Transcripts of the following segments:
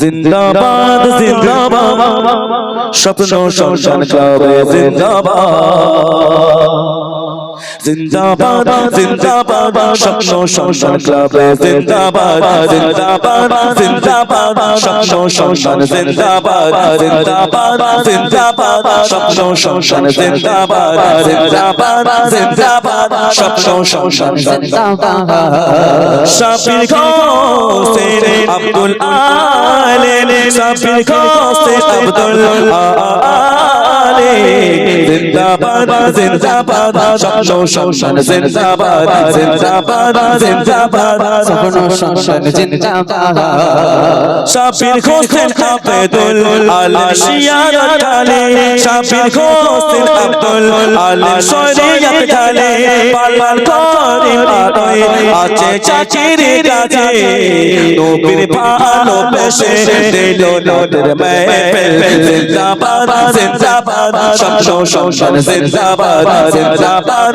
জিন্দাবাদ জিন্দাবাদ। স্বপ্ন সংসার ক্লাবে জিন্দাবাদ। জিন্দাবাদ জিন্দাবাদ, স্বপ্ন সংসার ক্লাবে জিন্দাবাদ জিন্দাবাদ জিন্দাবাদ, স্বপ্ন সংসার জিন্দাবাদ জিন্দাবাদ জিন্দাবাদ, স্বপ্ন সংসার জিন্দাবাদ জিন্দাবাদ জিন্দাবাদ, স্বপ্ন সংসার জিন্দাবাদ। জিন্দাবাদ জিন্দাবাদ, স্বপ্ন সংসার জিন্দাবাদ জিন্দাবাদ জিন্দাবাদ স্বপ্ন সংসার জিন্দাবাদ। শাফির হোসেন আব্দুল আলেম শিয়ার ঢালে শাফির হোসেন আব্দুল আলেম শরিয়ত ঢালে পালন করে আলোয় আছে চাচির কাছে। নবীর ভালো পেশে দিল নদর মেহফিল জিন্দাবাদ জিন্দাবাদ। স্বপ্ন সংসার জিন্দাবাদ জিন্দাবাদ।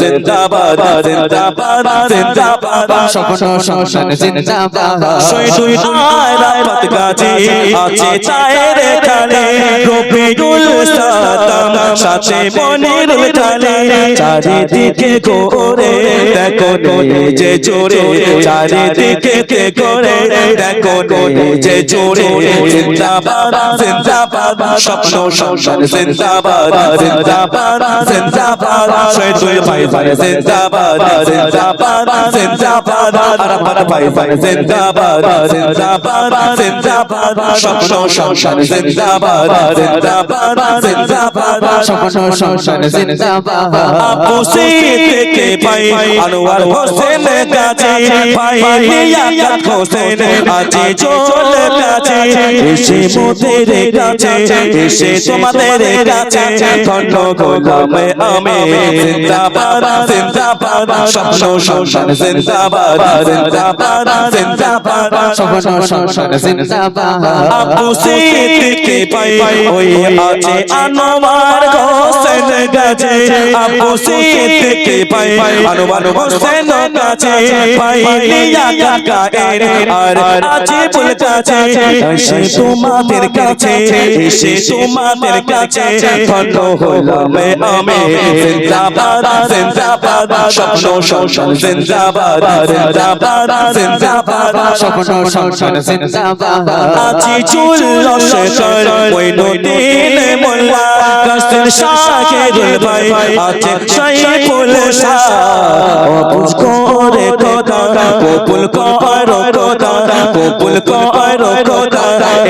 জিন্দাবাদ জিন্দাবাদ জিন্দাবাদ স্বপ্ন সংসার জিন্দাবাদ। সই দুই রাত গাছে আছে চায়ের খালে রবিউল সাতাম সাথে মনিরুল ঢালে চারিদিকে ঘোরে। দেখো যে জোরে। চারিদিকে তে ঘোরে। দেখো যে জোরে। জিন্দাবাদ জিন্দাবাদ। স্বপ্ন সংসার জিন্দাবাদ জিন্দাবাদ জিন্দাবাদ। দুই ভাই ভাই জিন্দাবাদ জিন্দাবাদ জিন্দাবাদ আর ভাই ভাই জিন্দাবাদ জিন্দাবাদ জিন্দাবাদ স্বপ্ন সংসার জিন্দাবাদ জিন্দাবাদ জিন্দাবাদ স্বপ্ন সংসার জিন্দাবাদ আবু সিদ্দিকে ভাই আনোয়ার হোসেন কাছে ভাই লিয়াকত হোসেন আজি চল কাছে এসে মোদের কাছে এসে তোমাদের কাছে খন্ড গোলামে আমি জিন্দাবাদ জিন্দাবাদ স্বপ্ন সংসার জিন্দাবাদ জিন্দাবাদ জিন্দাবাদ স্বপ্ন সংসার জিন্দাবাদ আবু সিদ্দিকে ভাই ওই আছে আনোয়ার হোসেন কাছে আবু সিদ্দিকে ভাই আনোয়ার হোসেন কাছে ভাই লিয়া কাকা এর আর আছে বল কাছে এসে তোমাদের কাছে এসে তোমাদের কাছে খন্ড হলাম আমি জিন্দাবাদ জিন্দাবাদ স্বপ্ন সংসার জিন্দাবাদ জিন্দাবাদ জিন্দাবাদ স্বপ্ন সংসার জিন্দাবাদ আছি চুল রসের ওই নদীন মোল্লা কাস্তের শাহের ভাই আছেন সাইফুল শাহ। অবুজ করে কথা, কপুল কর কথা, কপুল কর কথা।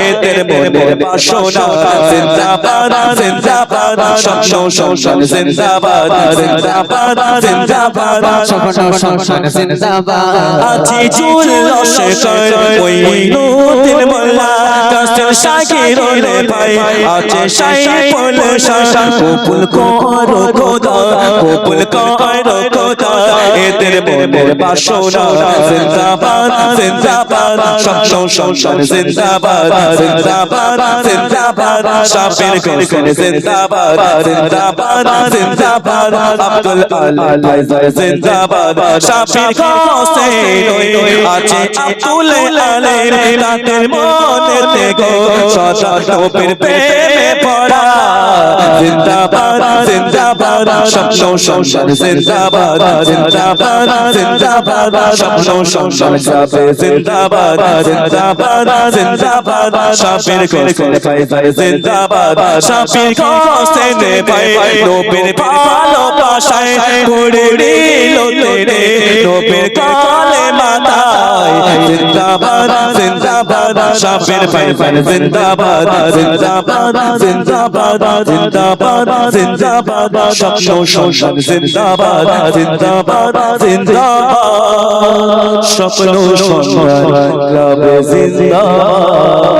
এদের মনের বাসনা জিন্দাবাদ জিন্দাবাদ স্বপ্ন সংসার জিন্দাবাদ জিন্দাবাদ জিন্দাবাদ। স্বপ্ন সংসার জিন্দাবাদ। ওই মোল্লা ভাই আছে কর কপুল কর এদের মনের বাসনা জিন্দাবাদ জিন্দাবাদ স্বপ্ন সংসার জিন্দাবাদ জিন্দাবাদ জিন্দাবাদ শাফির হোসেন জিন্দাবাদ জিন্দাবাদ জিন্দাবাদ আব্দুল আলী ভাই জিন্দাবাদ শাফির হোসেন আছে আব্দুল আলী তাদের মনে থেকে সদা নবীর প্রেমে পড়া জিন্দাবাদ জিন্দাবাদ স্বপ্ন সংসার জিন্দাবাদ জিন্দাবাদ জিন্দাবাদ স্বপ্ন সংসার যাবে জিন্দাবাদ জিন্দাবাদ জিন্দাবাদ শাফির হোসেন ভাই ভাই জিন্দাবাদ শাফির হোসেন ভাই নবীর ভালোবাসায় ঘুরে দিল তেরে নবীর কালে মাথায় জিন্দাবাদ জিন্দাবাদ শাফির ভাই ভাই জিন্দাবাদ জিন্দাবাদ জিন্দাবাদ জিন্দাবাদ জিন্দাবাদ, স্বপ্ন সংসার জিন্দাবাদ জিন্দাবাদ জিন্দাবাদ। স্বপ্ন সংসার ক্লাবে জিন্দাবাদ।